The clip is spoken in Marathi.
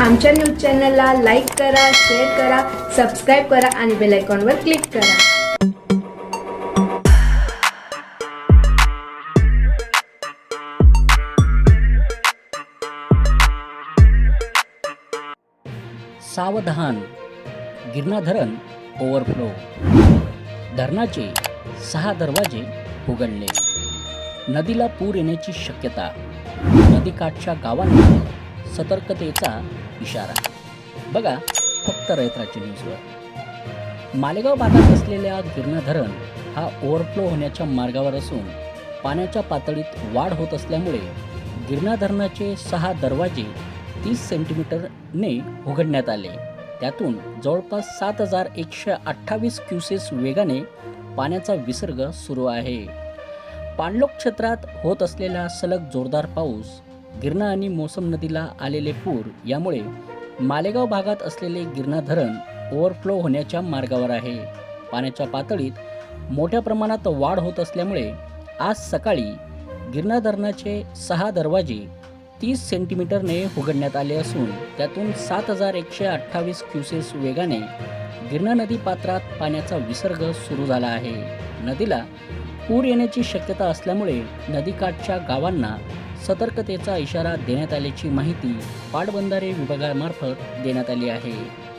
आमच्या न्यूज चॅनलला लाईक करा शेअर करा सबस्क्राईब करा आणि बेल आयकॉनवर क्लिक करा. सावधान गिरणा धरण ओव्हरफ्लो धरणाचे सहा दरवाजे उघडले. नदीला पूर येण्याची शक्यता. नदीकाठच्या गावांना सतर्कतेचा इशारा. बघा फक्त रयत्राची न्यूजवर मालेगाव भागात असलेल्या गिरणा धरण हा ओव्हरफ्लो होण्याच्या मार्गावर असून पाण्याच्या पातळीत वाढ होत असल्यामुळे गिरणा धरणाचे सहा दरवाजे तीस सेंटीमीटरने उघडण्यात आले. त्यातून जवळपास सात हजार एकशे अठ्ठावीस क्युसेस वेगाने पाण्याचा विसर्ग सुरू आहे. पाणलोक क्षेत्रात होत असलेला सलग जोरदार पाऊस गिरणा आणि मोसम नदीला आलेले पूर यामुळे मालेगाव भागात असलेले गिरणा धरण ओव्हरफ्लो होण्याच्या मार्गावर आहे. पाण्याच्या पातळीत मोठ्या प्रमाणात वाढ होत असल्यामुळे आज सकाळी गिरणा धरणाचे सहा दरवाजे तीस सेंटीमीटरने उघडण्यात आले असून त्यातून सात हजार एकशे अठ्ठावीस क्युसेस वेगाने गिरणा नदी पात्रात पाण्याचा विसर्ग सुरू झाला आहे. नदीला पूर येण्याची शक्यता असल्यामुळे नदीकाठच्या गावांना सतर्कतेचा इशारा देण्यात आल्याची माहिती पाटबंधारे विभागामार्फत देण्यात आली आहे.